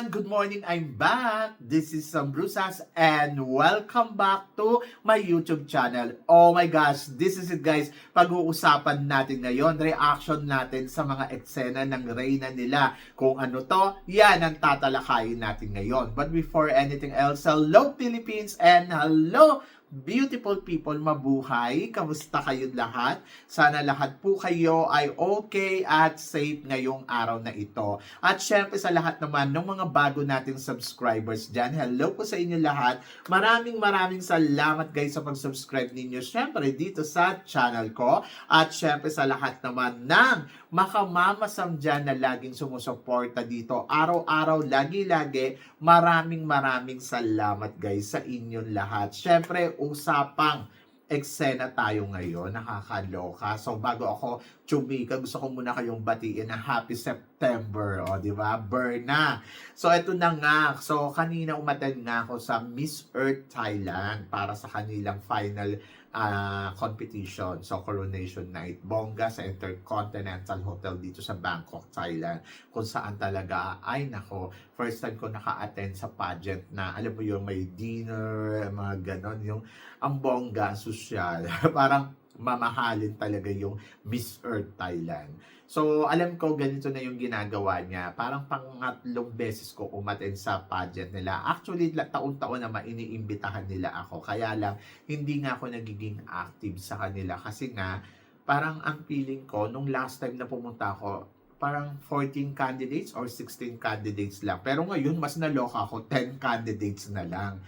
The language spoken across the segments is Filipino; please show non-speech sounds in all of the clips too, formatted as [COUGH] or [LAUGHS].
Everyone! Good morning! I'm back! This is Sam Brusas and welcome back to my YouTube channel. Oh my gosh! This is it guys! Pag-uusapan natin ngayon, reaction natin sa mga eksena ng reyna nila. Kung ano to, yan ang tatalakayin natin ngayon. But before anything else, hello Philippines and hello beautiful people, mabuhay. Kamusta kayo lahat? Sana lahat po kayo ay okay at safe ngayong araw na ito. At syempre sa lahat naman ng mga bago nating subscribers dyan, hello po sa inyo lahat. Maraming maraming salamat guys sa pag-subscribe ninyo. Syempre dito sa channel ko. At syempre sa lahat naman ng makamamasam dyan na laging sumusuporta dito. Araw-araw, lagi-lagi, maraming maraming salamat guys sa inyong lahat. Syempre, usapang eksena tayo ngayon, nakakaloka. So bago ako chumika, gusto ko muna kayong batiin na happy September, o di ba? Berna. So ito na nga. So kanina umattend nga ako sa Miss Earth Thailand para sa kanilang final ah, competition. So coronation night. Bongga sa Intercontinental Hotel dito sa Bangkok, Thailand. Kung saan talaga, ay nako, first time ko naka-attend sa pageant na, alam mo yung may dinner, mga ganon, yung ang bongga, sosyal. [LAUGHS] Parang mamahalin talaga yung Miss Earth Thailand. So, alam ko ganito na yung ginagawa niya. Parang pangatlong beses ko umaten sa pageant nila. Actually, taon-taon naman iniimbitahan nila ako. Kaya lang, hindi nga ako nagiging active sa kanila. Kasi nga, parang ang feeling ko, nung last time na pumunta ako, parang 14 candidates or 16 candidates lang. Pero ngayon, mas naloka ako, 10 candidates na lang.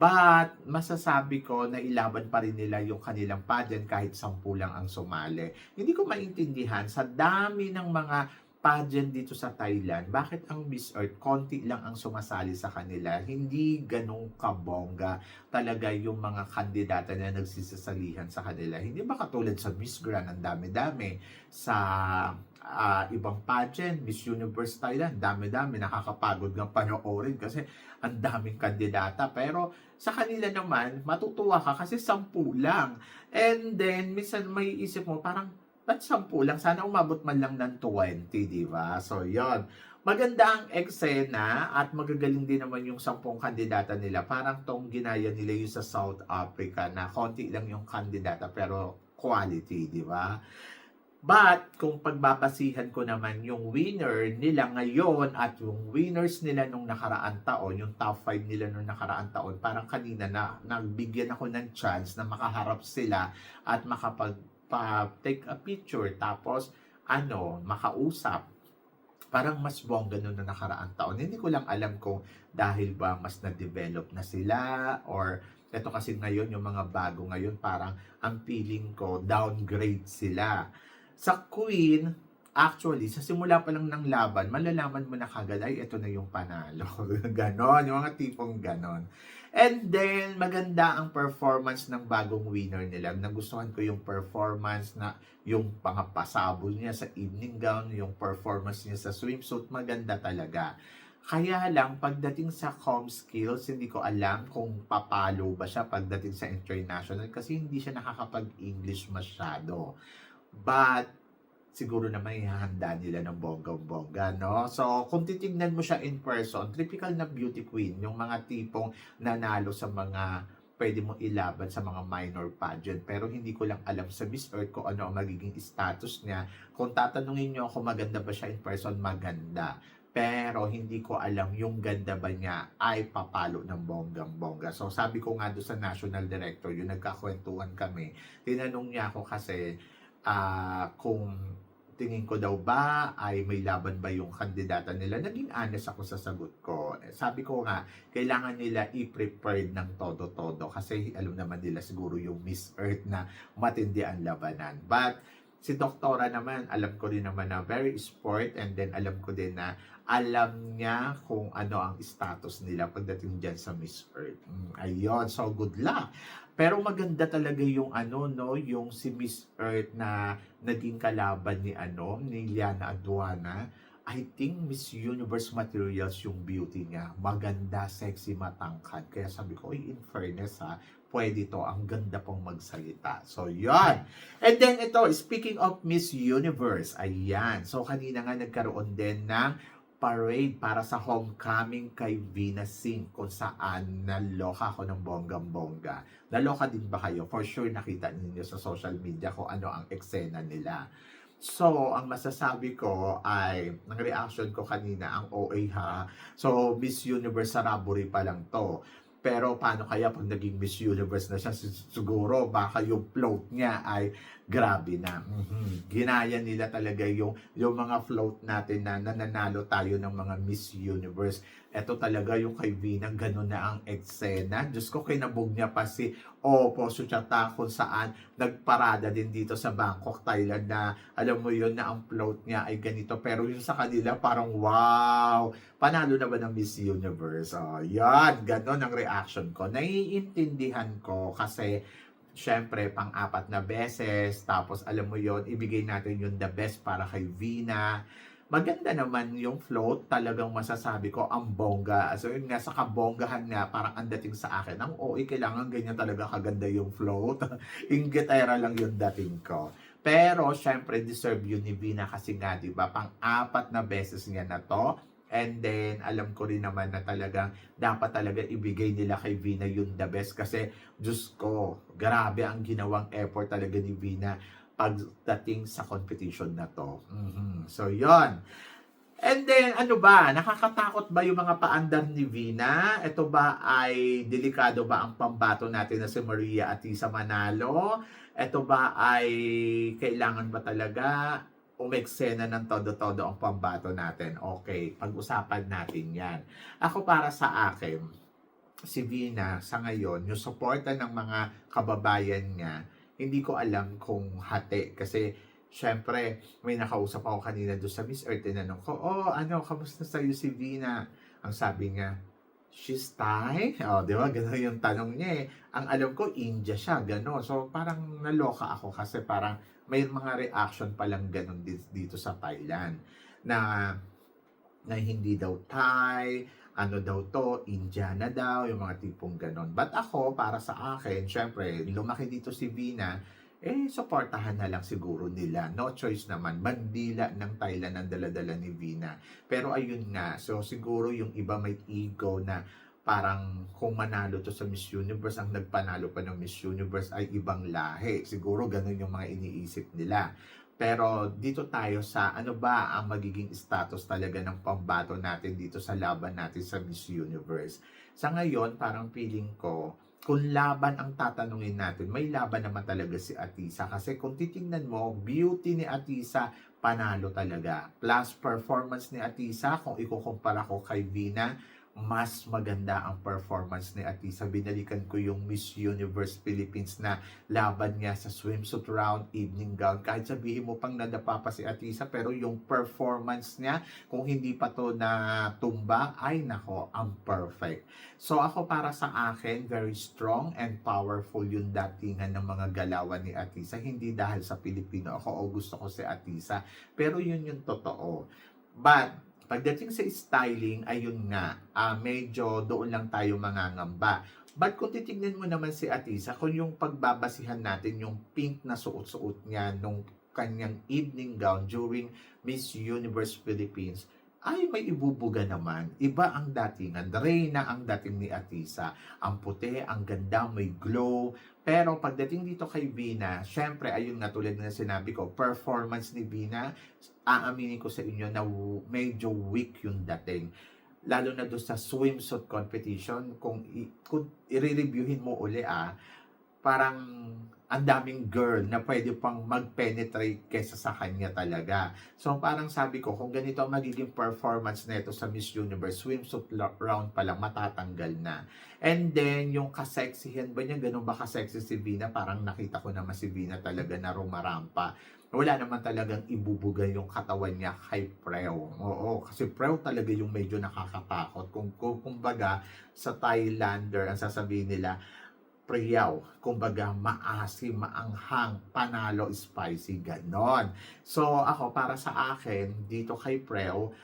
But, masasabi ko na ilaban pa rin nila yung kanilang pageant kahit sampu lang ang sumali. Hindi ko maintindihan sa dami ng mga pageant dito sa Thailand, bakit ang Miss Earth, konti lang ang sumasali sa kanila, hindi ganong kabongga talaga yung mga kandidata na nagsisasalihan sa kanila. Hindi ba katulad sa Miss Grand, ang dami-dami, sa ah, ibang pageant, Miss Universe Thailand, dami-dami, nakakapagod ng panoorin kasi ang daming kandidata. Pero sa kanila naman, matutuwa ka kasi sampu lang. And then, minsan may isip mo, parang, ba't sampu lang? Sana umabot man lang ng 20, di ba? So, yon Maganda ang eksena at magagaling din naman yung sampung kandidata nila. Parang tong ginaya nila yung sa South Africa na konti lang yung kandidata pero quality, di ba? But, kung pagbabasihan ko naman yung winner nila ngayon at yung winners nila nung nakaraan taon, yung top 5 nila nung nakaraan taon, parang kanina na nagbigyan ako ng chance na makaharap sila at makapag pa take a picture tapos ano, makausap. Parang mas bongga nung na nakaraan taon. Hindi ko lang alam kung dahil ba mas na-develop na sila or ito kasi ngayon, yung mga bago ngayon, parang ang feeling ko, downgrade sila sa Queen, actually, sa simula pa lang ng laban, malalaman mo na kagad, ay, ito na yung panalo. [LAUGHS] ganon, yung mga tipong ganon. And then, maganda ang performance ng bagong winner nila. Nagustuhan ko yung performance na yung pangapasabol niya sa evening gown, yung performance niya sa swimsuit, maganda talaga. Kaya lang, pagdating sa com skills, hindi ko alam kung papalo ba siya pagdating sa international kasi hindi siya nakakapag-English masyado. But, siguro naman ihahanda nila ng bonggang-bongga, no? So, kung titignan mo siya in person, typical na beauty queen, yung mga tipong nanalo sa mga pwede mo ilaban sa mga minor pageant. Pero hindi ko lang alam sa Miss Earth kung ano ang magiging status niya. Kung tatanungin niyo ako maganda ba siya in person, maganda. Pero hindi ko alam yung ganda ba niya ay papalo ng bonggang-bongga. So sabi ko nga doon sa national director, yung nagkakwentuhan kami, tinanong niya ako kasi ah kung tingin ko daw ba ay may laban ba yung kandidata nila. Naging honest ako sa sagot ko. Sabi ko nga, kailangan nila i-prepared ng todo-todo kasi alam naman nila siguro yung Miss Earth na matindi ang labanan. But si Doktora naman, alam ko rin naman na very sport and then alam ko din na alam niya kung ano ang status nila pagdating dyan sa Miss Earth. Mm, ayun, so good luck. Pero maganda talaga yung ano no, yung si Miss Earth na naging kalaban ni ano, ni Liana Aduana. I think Miss Universe Materials yung beauty niya. Maganda, sexy, matangkad. Kaya sabi ko, "Uy, in fairness ha, pwede to. Ang ganda pong magsalita. So, yon. And then ito, speaking of Miss Universe, ayan. So, kanina nga nagkaroon din ng parade para sa homecoming kay Venus Singh kung saan naloka ako ng bonggang-bongga. Naloka din ba kayo? For sure nakita ninyo sa social media kung ano ang eksena nila. So, ang masasabi ko ay, ng reaction ko kanina, ang OA ha. So, Miss Universe sa Raburi pa lang to. Pero paano kaya pag naging Miss Universe na siya, Sig- siguro baka yung float niya ay grabe na. Mhm. Ginaya nila talaga yung, yung mga float natin na nananalo tayo ng mga Miss Universe. Ito talaga yung kay Vinang, ganun na ang eksena. Diyos ko, kinabog niya pa si Opo Suchata kung saan nagparada din dito sa Bangkok, Thailand na alam mo yun na ang float niya ay ganito. Pero yung sa kanila parang wow, panalo na ba ng Miss Universe? Oh, yan, ganun ang reaction ko. Naiintindihan ko kasi syempre pang-apat na beses, tapos alam mo yon ibigay natin yung the best para kay Vina. Maganda naman yung float, talagang masasabi ko, ang bongga. So yun nga, sa kabonggahan nga, parang ang dating sa akin, ang OE, kailangan ganyan talaga kaganda yung float. [LAUGHS] Ingitera lang yung dating ko. Pero, syempre, deserve yun ni Vina kasi nga, di ba, pang-apat na beses niya na to. And then, alam ko rin naman na talagang dapat talaga ibigay nila kay Vina yung the best kasi, Diyos ko, grabe ang ginawang effort talaga ni Vina pagdating sa competition na to. Mhm. So, yon And then, ano ba? Nakakatakot ba yung mga paandar ni Vina? Ito ba ay delikado ba ang pambato natin na si Maria Atisa Manalo? Ito ba ay kailangan ba talaga umeksena ng todo-todo ang pambato natin? Okay, pag-usapan natin yan. Ako para sa akin, si Vina sa ngayon, yung suporta ng mga kababayan niya, hindi ko alam kung hati kasi syempre may nakausap ako kanina doon sa Miss Earth tinanong ko, oh ano, kamusta sa'yo si Vina? Ang sabi niya, she's Thai? [LAUGHS] Oh, di ba? Ganun yung tanong niya eh. Ang alam ko, India siya, gano'n. So, parang naloka ako kasi parang may mga reaction palang ganun di- dito sa Thailand na na hindi daw Thai, ano daw to, Indiana daw, yung mga tipong ganon. But ako, para sa akin, syempre, lumaki dito si Vina, eh, supportahan na lang siguro nila. No choice naman. Bandila ng Thailand ang daladala ni Vina. Pero ayun nga, so siguro yung iba may ego na parang kung manalo to sa Miss Universe, ang nagpanalo pa ng Miss Universe ay ibang lahi. Siguro ganun yung mga iniisip nila. Pero dito tayo sa ano ba ang magiging status talaga ng pambato natin dito sa laban natin sa Miss Universe. Sa ngayon, parang feeling ko, kung laban ang tatanungin natin, may laban naman talaga si Atisa. Kasi kung titingnan mo, beauty ni Atisa, panalo talaga. Plus performance ni Atisa, kung ikukumpara ko kay Vina, mas maganda ang performance ni Atisa. Binalikan ko yung Miss Universe Philippines na laban niya sa swimsuit round, evening gown. Kahit sabihin mo pang nadapa pa si Atisa, pero yung performance niya, kung hindi pa to na tumba, ay nako, ang perfect. So ako para sa akin, very strong and powerful yung datingan ng mga galawan ni Atisa. Hindi dahil sa Pilipino ako o gusto ko si Atisa, pero yun yung totoo. But, Pagdating sa styling, ayun nga, ah, medyo doon lang tayo mangangamba. But kung titignan mo naman si Atisa, kung yung pagbabasihan natin yung pink na suot-suot niya nung kanyang evening gown during Miss Universe Philippines, ay may ibubuga naman. Iba ang datingan. Reyna ang dating ni Atisa. Ang puti, ang ganda, may glow. Pero pagdating dito kay Vina, syempre, ayun nga tulad na sinabi ko, performance ni Vina, aaminin ko sa inyo na medyo weak yung dating. Lalo na doon sa swimsuit competition, kung, i- kung i-reviewin mo uli ah, parang ang daming girl na pwede pang mag-penetrate kesa sa kanya talaga. So parang sabi ko, kung ganito ang magiging performance nito sa Miss Universe, swimsuit round pa lang, matatanggal na. And then, yung kaseksihan ba niya, ganun ba kasexy si Vina? Parang nakita ko naman si Vina talaga na rumarampa. Wala naman talagang ibubuga yung katawan niya kay Preo. Oo, kasi Preo talaga yung medyo nakakatakot. Kung, kung kumbaga, sa Thailander, ang sasabihin nila, priyaw, kumbaga maasim, maanghang, panalo, spicy, ganon. So ako, para sa akin, dito kay Preo,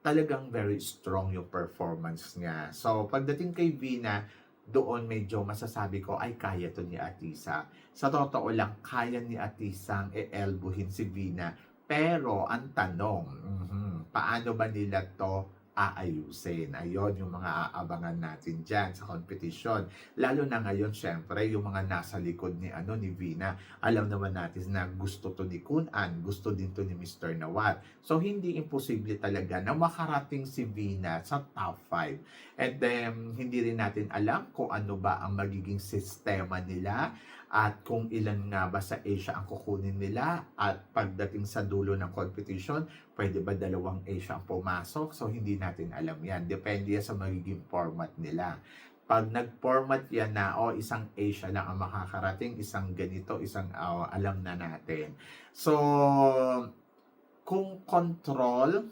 talagang very strong yung performance niya. So pagdating kay Vina, doon medyo masasabi ko ay kaya to ni Atisa. Sa totoo lang, kaya ni Atisang e-elbohin si Vina. Pero ang tanong, mhm, paano ba nila to aayusin? Ayon yung mga aabangan natin dyan sa kompetisyon. Lalo na ngayon, syempre, yung mga nasa likod ni, ano, ni Vina, alam naman natin na gusto to ni Kun An, gusto din to ni Mr. Nawat. So, hindi imposible talaga na makarating si Vina sa top 5. And then, hindi rin natin alam kung ano ba ang magiging sistema nila at kung ilan nga ba sa Asia ang kukunin nila at pagdating sa dulo ng competition, pwede ba dalawang Asia ang pumasok? So, hindi natin alam yan. Depende yan sa magiging format nila. Pag nag-format yan na, o isang Asia lang ang makakarating, isang ganito, isang ah, alam na natin. So, kung control,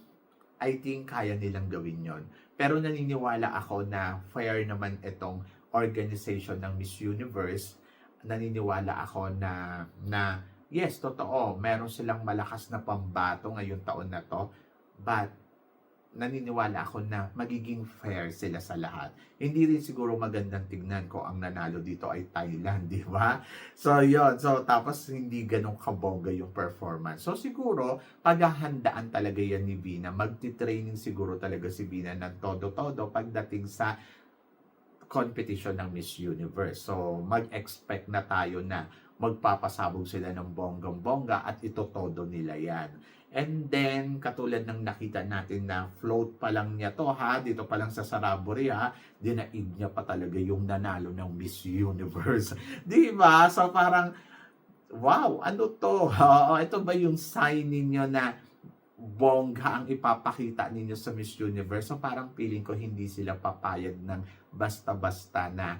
I think kaya nilang gawin yon. Pero naniniwala ako na fair naman itong organization ng Miss Universe. Naniniwala ako na na yes, totoo, meron silang malakas na pambato ngayong taon na to. But naniniwala ako na magiging fair sila sa lahat. Hindi rin siguro magandang tignan ko ang nanalo dito ay Thailand, [LAUGHS] di ba? So, yon So, tapos hindi ganun kabongga yung performance. So, siguro, paghahandaan talaga yan ni Vina. Magti-training siguro talaga si Vina ng todo-todo pagdating sa competition ng Miss Universe. So, mag-expect na tayo na magpapasabog sila ng bonggang-bongga at ito todo nila yan. And then, katulad ng nakita natin na float pa lang niya to ha, dito pa lang sa Saraburi ha, dinaig niya pa talaga yung nanalo ng Miss Universe. [LAUGHS] Di ba? So parang, wow, ano to? [LAUGHS] Oo, ito ba yung sign ninyo na bongga ang ipapakita ninyo sa Miss Universe? So parang feeling ko hindi sila papayag ng basta-basta na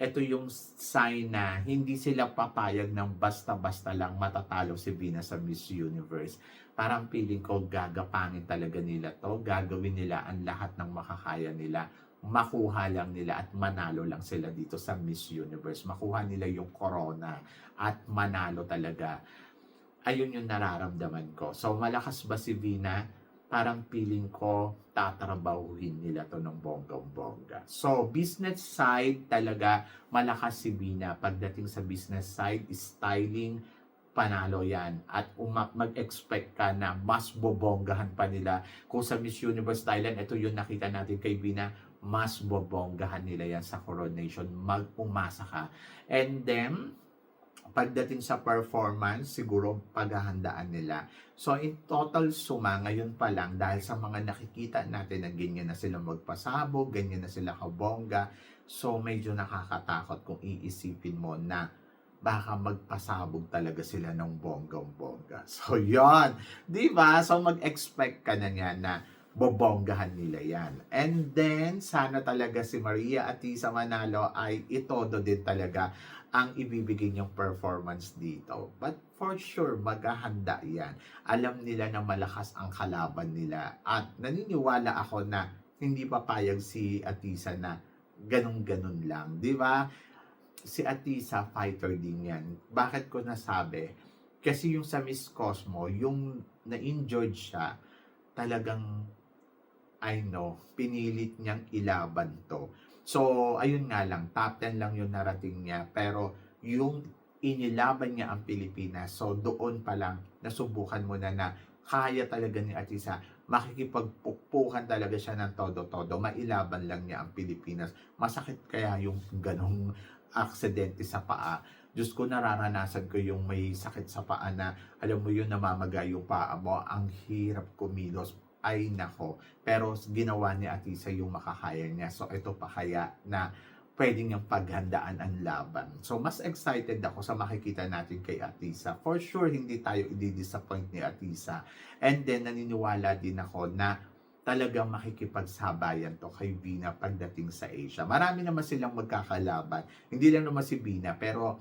ito yung sign na hindi sila papayag ng basta-basta lang matatalo si Vina sa Miss Universe. Parang feeling ko gagapangin talaga nila to. Gagawin nila ang lahat ng makakaya nila. Makuha lang nila at manalo lang sila dito sa Miss Universe. Makuha nila yung corona at manalo talaga. Ayun yung nararamdaman ko. So malakas ba si Vina? Parang feeling ko tatrabahuhin nila to ng bonggang-bongga. So, business side talaga malakas si Bina. Pagdating sa business side, styling, panalo yan. At uma- mag-expect ka na mas bobonggahan pa nila. Kung sa Miss Universe Thailand, ito yung nakita natin kay Bina, mas bobonggahan nila yan sa coronation. Mag-umasa ka. And then, pagdating sa performance, siguro paghahandaan nila. So in total suma, ngayon pa lang, dahil sa mga nakikita natin na ganyan na sila magpasabog, ganyan na sila kabongga, so medyo nakakatakot kung iisipin mo na baka magpasabog talaga sila ng bonggang-bongga. [LAUGHS] So yon di ba? So mag-expect ka na niya na bobonggahan nila yan. And then, sana talaga si Maria Atisa Manalo ay itodo din talaga ang ibibigay niyong performance dito. But for sure, maghahanda yan. Alam nila na malakas ang kalaban nila. At naniniwala ako na hindi papayag si Atisa na ganun-ganun lang. Di ba? Si Atisa, fighter din yan. Bakit ko nasabi? Kasi yung sa Miss Cosmo, yung na-injured siya, talagang I know, pinilit niyang ilaban to. So, ayun nga lang, top 10 lang yung narating niya. Pero, yung inilaban niya ang Pilipinas, so doon pa lang, nasubukan mo na na kaya talaga ni Atisa, makikipagpukpukan talaga siya ng todo-todo, mailaban lang niya ang Pilipinas. Masakit kaya yung ganong aksidente sa paa. Diyos ko, nararanasan ko yung may sakit sa paa na, alam mo yun, namamaga yung paa mo, ang hirap kumilos ay nako. Pero ginawa ni Atisa yung makakaya niya. So ito pa kaya na pwede niyang paghandaan ang laban. So mas excited ako sa makikita natin kay Atisa. For sure, hindi tayo i-disappoint ni Atisa. And then naniniwala din ako na talagang makikipagsabayan to kay Vina pagdating sa Asia. Marami naman silang magkakalaban. Hindi lang naman si Vina, pero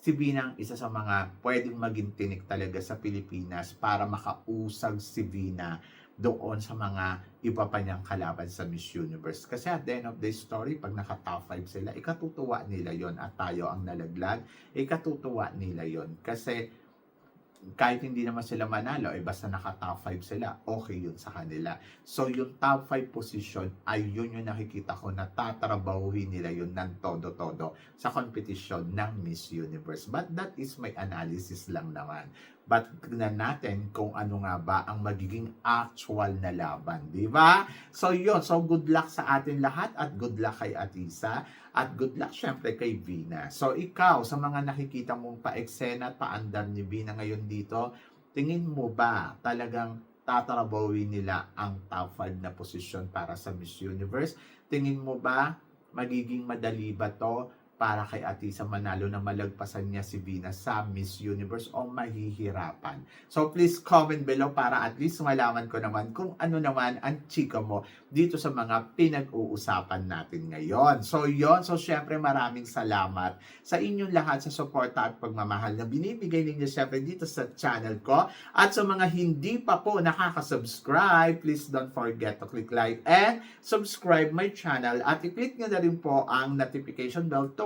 si Vina ang isa sa mga pwedeng maging tinik talaga sa Pilipinas para makausag si Vina doon sa mga iba pa niyang kalaban sa Miss Universe. Kasi at the end of the story, pag naka top 5 sila, ikatutuwa nila yon at tayo ang nalaglag, ikatutuwa nila yon Kasi kahit hindi naman sila manalo, eh basta naka top 5 sila, okay yun sa kanila. So yung top 5 position ay yun yung nakikita ko na tatrabahuhin nila yun ng todo-todo sa competition ng Miss Universe. But that is my analysis lang naman. But tignan natin kung ano nga ba ang magiging actual na laban, di ba? So yun, so good luck sa atin lahat at good luck kay Atisa at good luck syempre kay Vina. So ikaw, sa mga nakikita mong pa-eksena at paandar ni Vina ngayon dito, tingin mo ba talagang tatarabawin nila ang top 5 na posisyon para sa Miss Universe? Tingin mo ba magiging madali ba to para kay Atisa Manalo na malagpasan niya si Vina sa Miss Universe o mahihirapan? So please comment below para at least malaman ko naman kung ano naman ang chika mo dito sa mga pinag-uusapan natin ngayon. So yon so syempre maraming salamat sa inyong lahat sa suporta at pagmamahal na binibigay ninyo syempre dito sa channel ko. At sa mga hindi pa po nakaka-subscribe, please don't forget to click like and subscribe my channel at i-click nyo na rin po ang notification bell to